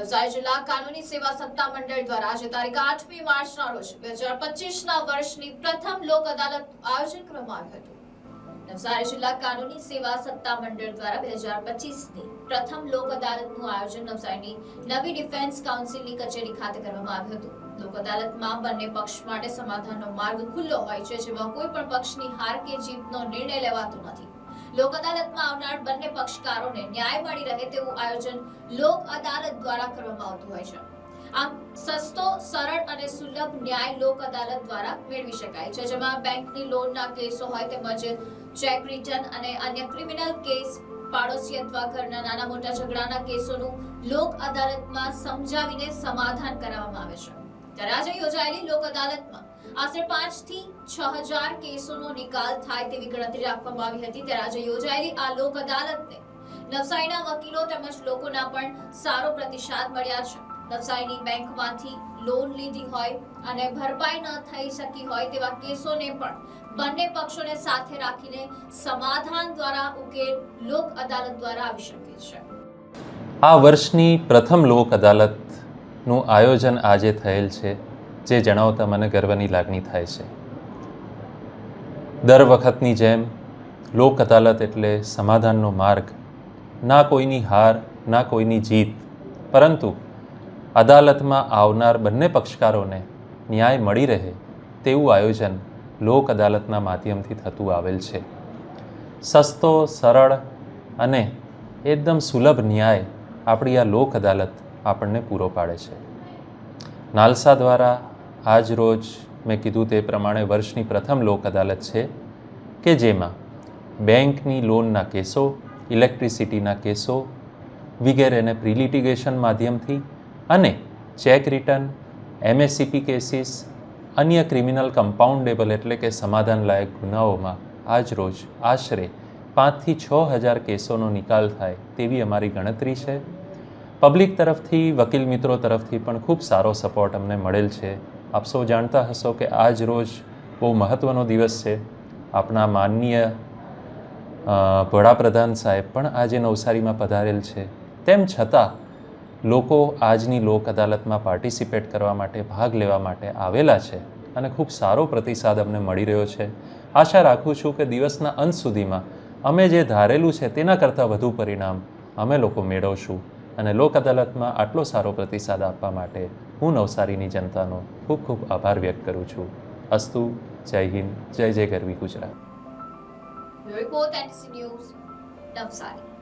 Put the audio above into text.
નવસારી જિલ્લા કાનૂની સેવા સત્તા મંડળ દ્વારા આજે તારીખ આઠમી માર્ચના રોજ બે હજાર પચીસના વર્ષની પ્રથમ લોક અદાલતનું આયોજન કરવામાં આવ્યું હતું. નવસારી સેવા સત્તા દ્વારા બે હજાર પચીસની પ્રથમ લોક અદાલતનું આયોજન નવસારીની નવી ડિફેન્સ કાઉન્સિલની કચેરી ખાતે કરવામાં આવ્યું હતું. લોક અદાલતમાં બંને પક્ષ માટે સમાધાનનો માર્ગ ખુલ્લો હોય છે, જેમાં કોઈ પણ પક્ષની હાર કે જીતનો નિર્ણય લેવાતો નથી. લોક અદાલતમાં આવનાર બંને પક્ષકારોને ન્યાય મળી રહે તેવું આયોજન લોક અદાલત દ્વારા કરવામાં આવતું હોય છે. આમ સસ્તો, સરળ અને સુલભ ન્યાય લોક અદાલત દ્વારા મેળવી શકાય છે, જેમાં બેંકની લોનના કેસો હોય તેમજ ચેક રિટર્ન અને અન્ય ક્રિમિનલ કેસ, પાડોશી અથવા ઘરના નાના મોટા ઝઘડાના કેસોનું લોક અદાલતમાં સમજાવીને સમાધાન કરાવવામાં આવે છે. ત્યારે આજે યોજાયેલી લોક અદાલતમાં આશરે પાંચથી છ હજાર કેસોનો નિકાલ થાય તેવી ગણતરી રાખવામાં આવી હતી. ત્યારે આજે યોજાયેલી આ લોક અદાલતને નવસારીના વકીલો તેમજ લોકોના પણ સારો પ્રતિસાદ મળ્યા છે. નવસારીની બેંકમાંથી લોન લીધી હોય અને ભરપાઈ ન થઈ શકી હોય તેવા કેસોને પણ બંને પક્ષોને સાથે રાખીને સમાધાન દ્વારા ઉકેલ લોક અદાલત દ્વારા આવી શકે છે. આ વર્ષની પ્રથમ લોક અદાલતનું આયોજન આજે થયેલ છે. જે જણાવતા મને ગર્વની લાગણી થાય છે. દર વખતની જેમ લોક અદાલત એટલે સમાધાનનો માર્ગ, ના કોઈની હાર, ના કોઈની જીત, પરંતુ અદાલતમાં આવનાર બંને પક્ષકારોને ન્યાય મળી રહે તેવું આયોજન લોક અદાલતના માધ્યમથી થતું આવેલ છે. સસ્તો, સરળ અને એકદમ સુલભ ન્યાય આપણી આ લોક અદાલત આપણને પૂરો પાડે છે. નાલસા દ્વારા આજ રોજ મેં કીધું તે પ્રમાણે વર્ષની પ્રથમ લોક અદાલત છે કે જેમાં બેંકની લોનના કેસો, ઇલેક્ટ્રિસિટીના કેસો, વગેરેને પ્રિલિટિગેશન માધ્યમથી અને ચેક રિટર્ન, એમએસસીપી કેસીસ, અન્ય ક્રિમિનલ કમ્પાઉન્ડેબલ એટલે કે સમાધાનલાયક ગુનાઓમાં આજ રોજ આશરે પાંચથી છ હજાર કેસોનો નિકાલ થાય તેવી અમારી ગણતરી છે. પબ્લિક તરફથી, વકીલ મિત્રો તરફથી પણ ખૂબ સારો સપોર્ટ અમને મળેલ છે. આપ સૌ જાણતા હશો કે આજ રોજ બહુ મહત્ત્વનો દિવસ છે. આપણા માનનીય વડાપ્રધાન સાહેબ પણ આજે નવસારીમાં પધારેલ છે. તેમ છતાં લોકો આજની લોક અદાલતમાં પાર્ટિસિપેટ કરવા માટે, ભાગ લેવા માટે આવેલા છે અને ખૂબ સારો પ્રતિસાદ અમને મળી રહ્યો છે. આશા રાખું છું કે દિવસના અંત સુધીમાં અમે જે ધારેલું છે તેના કરતાં વધુ પરિણામ અમે લોકો મેળવશું અને લોક અદાલતમાં આટલો સારો પ્રતિસાદ આપવા માટે હું નવસારીની જનતાનો ખૂબ ખૂબ આભાર વ્યક્ત કરું છું. અસ્તુ, જય હિન્દ, જય જય ગરવી ગુજરાત. નવસારી